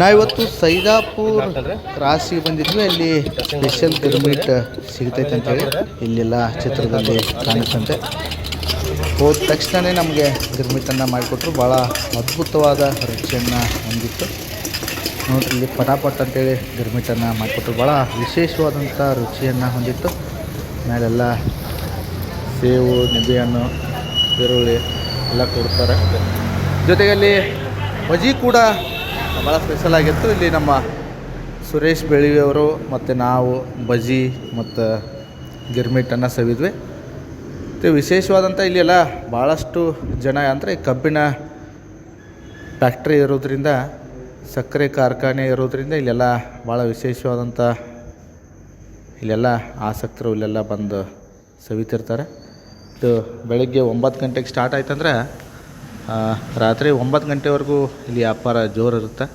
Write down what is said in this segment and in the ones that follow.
ನಾ ಇವತ್ತು ಸೈದಾಪುರ್ ಕ್ರಾಸಿಗೆ ಬಂದಿದ್ವಿ ಅಲ್ಲಿ ಸ್ಪೆಷಲ್ ಗಿರ್ಮಿಟ್ ಸಿಗ್ತೈತೆ ಅಂತೇಳಿ ಇಲ್ಲೆಲ್ಲ ಚಿತ್ರದಲ್ಲಿ ಕಾಣಿಸ್ತಂತೆ ಹೋದ ತಕ್ಷಣವೇ ನಮಗೆ ಗಿರ್ಮಿಟನ್ನು ಮಾಡಿಕೊಟ್ರು. ಭಾಳ ಅದ್ಭುತವಾದ ರುಚಿಯನ್ನು ಹೊಂದಿತ್ತು. ನೋಡಿರಿ ಇಲ್ಲಿ ಪಟಾಪಟ್ ಅಂತೇಳಿ ಗಿರ್ಮಿಟನ್ನು ಮಾಡಿಕೊಟ್ರು. ಭಾಳ ವಿಶೇಷವಾದಂಥ ರುಚಿಯನ್ನು ಹೊಂದಿತ್ತು. ಮೇಲೆಲ್ಲ ಸೇವು ನಿಂಬೆಹಣ್ಣು ಈರುಳ್ಳಿ ಎಲ್ಲ ಕೊಡ್ತಾರೆ. ಜೊತೆಗೆ ಅಲ್ಲಿ ಬಜಿ ಕೂಡ ಭಾಳ ಸ್ಪೆಷಲ್ ಆಗಿತ್ತು. ಇಲ್ಲಿ ನಮ್ಮ ಸುರೇಶ್ ಬೆಳಿಯವರು ಮತ್ತು ನಾವು, ಬಜಿ ಮತ್ತು ಗಿರ್ಮಿಟನ್ನು ಸವಿದ್ವಿ. ಮತ್ತು ವಿಶೇಷವಾದಂಥ ಇಲ್ಲೆಲ್ಲ ಭಾಳಷ್ಟು ಜನ, ಅಂದರೆ ಕಬ್ಬಿಣ ಫ್ಯಾಕ್ಟ್ರಿ ಇರೋದ್ರಿಂದ, ಸಕ್ಕರೆ ಕಾರ್ಖಾನೆ ಇರೋದ್ರಿಂದ ಇಲ್ಲೆಲ್ಲ ಭಾಳ ವಿಶೇಷವಾದಂಥ ಇಲ್ಲೆಲ್ಲ ಆಸಕ್ತರು ಇಲ್ಲೆಲ್ಲ ಬಂದು ಸವಿತಿರ್ತಾರೆ. ಇದು ಬೆಳಗ್ಗೆ ಒಂಬತ್ತು ಗಂಟೆಗೆ ಸ್ಟಾರ್ಟ್ ಆಯ್ತಂದ್ರೆ ರಾತ್ರಿ ಒಂಬತ್ತು ಗಂಟೆವರೆಗೂ ಇಲ್ಲಿ ವ್ಯಾಪಾರ ಜೋರು ಇರುತ್ತೆ.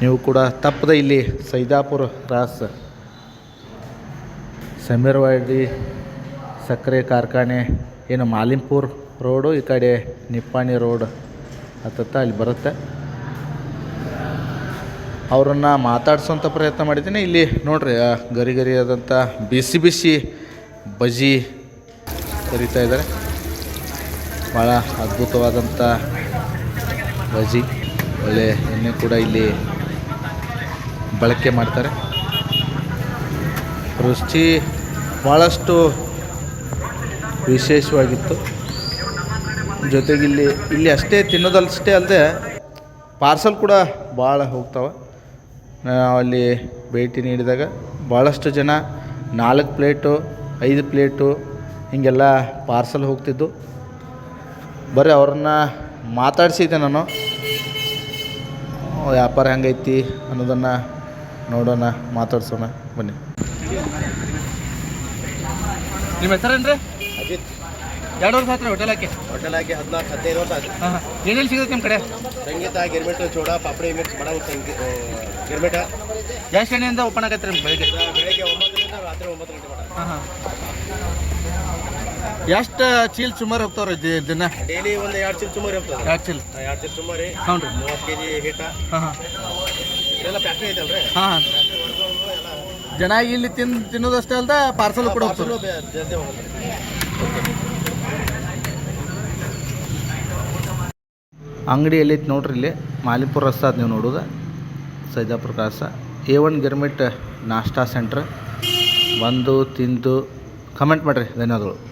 ನೀವು ಕೂಡ ತಪ್ಪದೆ ಇಲ್ಲಿ ಸೈದಾಪುರ ರಾಸ್, ಸಮೀರ್ವಾಡಿ, ಸಕ್ಕರೆ ಕಾರ್ಖಾನೆ, ಏನು ಮಾಲಿಂಪುರ್ ರೋಡು ಈ ಕಡೆ ನಿಪ್ಪಾಣಿ ರೋಡ್ ಹತ್ತತ್ತ ಅಲ್ಲಿ ಬರುತ್ತೆ. ಅವರನ್ನು ಮಾತಾಡ್ಸೋಂಥ ಪ್ರಯತ್ನ ಮಾಡಿದ್ದೀನಿ. ಇಲ್ಲಿ ನೋಡ್ರಿ ಗರಿ ಗರಿಯಾದಂಥ ಬಿಸಿ ಬಿಸಿ ಬಜಿ ಕರಿತಾ ಇದ್ದಾರೆ. ಭಾಳ ಅದ್ಭುತವಾದಂಥ ಬಜಿ, ಒಳ್ಳೆ ಎಣ್ಣೆ ಕೂಡ ಇಲ್ಲಿ ಬಳಕೆ ಮಾಡ್ತಾರೆ. ರುಚಿ ಭಾಳಷ್ಟು ವಿಶೇಷವಾಗಿತ್ತು. ಜೊತೆಗೆ ಇಲ್ಲಿ ಇಲ್ಲಿ ಅಷ್ಟೇ ತಿನ್ನೋದಲ್ಲಷ್ಟೇ ಅಲ್ಲದೆ ಪಾರ್ಸಲ್ ಕೂಡ ಭಾಳ ಹೋಗ್ತಾವೆ. ಅಲ್ಲಿ ಭೇಟಿ ನೀಡಿದಾಗ ಭಾಳಷ್ಟು ಜನ ನಾಲ್ಕು ಪ್ಲೇಟು, ಐದು ಪ್ಲೇಟು ಹೀಗೆಲ್ಲ ಪಾರ್ಸಲ್ ಹೋಗ್ತಿದ್ದು. ಬರೀ ಅವ್ರನ್ನ ಮಾತಾಡಿಸಿದ್ದೆ ನಾನು. ವ್ಯಾಪಾರ ಹೆಂಗೈತಿ ಅನ್ನೋದನ್ನು ನೋಡೋಣ ಮಾತಾಡ್ಸೋಣ ಬನ್ನಿ. ನಿಮ್ಮ ಹೆಸರೇನ್ರಿ? ಅಜಿತ್. ಎರಡು ವರ್ಷ ಆಯ್ತು ಹೋಟೆಲ್ ಹಾಕಿ? ಹೋಟೆಲ್ ಹಾಕಿ ಹದಿನಾಲ್ಕು ಹದಿನೈದು ವರ್ಷ ಆಯ್ತು. ಹಾಂ ಏನೇನು ಸಿಗುತ್ತೆ ನಿಮ್ಮ ಕಡೆ? ಸಂಗೀತ ಗಿರ್ಮಿಟ್ ಚೋಡಾ ಪಾಪಡಿ ಮಿಕ್ಸ್ ಬಡ ಗಿರ್ಮಿಟ. ಎಷ್ಟು ಗಂಟೆಯಿಂದ ಓಪನ್ ಆಗತ್ತೆ ರೀ ಬೆಳಿಗ್ಗೆ? ಬೆಳಗ್ಗೆ ಒಂಬತ್ತರಿಂದ ರಾತ್ರಿ ಒಂಬತ್ತು ಗಂಟೆ ಹಾಂ ಹಾಂ. ಎಷ್ಟು ಚೀಲ್ ಸುಮಾರು ಹೋಗ್ತಾವ್ರಿ ದಿ- ದಿನ? ಡೈಲಿ ಒಂದು ಎರಡು ಚಿಲ್ ಚುಮರಿ ಹೋಗ್ತದೆ. ಎರಡು ಚೀಲ್? ಎರಡು ಚಿಲ್ ಚುಮರಿ ಹ್ಞೂ ರೀ ಮೂವತ್ತು ಕೆ ಜಿ ಹಿಟ್ಟ ಹಾಂ ಹಾಂ. ಇದೆಲ್ಲ ಐತಲ್ರಿ? ಹಾಂ ಜನ ಇಲ್ಲಿ ತಿನ್ ತಿನ್ನೋದಷ್ಟೇ ಅಲ್ದ ಪಾರ್ಸಲ್ ಕೂಡ ಹೋಗ್ತಾರೆ ಜಲ್ದಿ ಹೋಗುತ್ತೆ ಅಂಗಡಿ ಎಲ್ಲೈತಿ ನೋಡ್ರಿ ಇಲ್ಲಿ. ಮಾಲಿಪುರ ರಸ್ತೆ ಅದು ನೀವು ನೋಡೋದು. ಸೈದಾಪುರ ಕಾಸ ಎ ಒನ್ ಗಿರ್ಮಿಟ್ ನಾಷ್ಟಾ ಸೆಂಟ್ರ್ ಬಂದು ತಿಂದು ಕಮೆಂಟ್ ಮಾಡಿರಿ ಧನ್ಯವಾದಗಳು.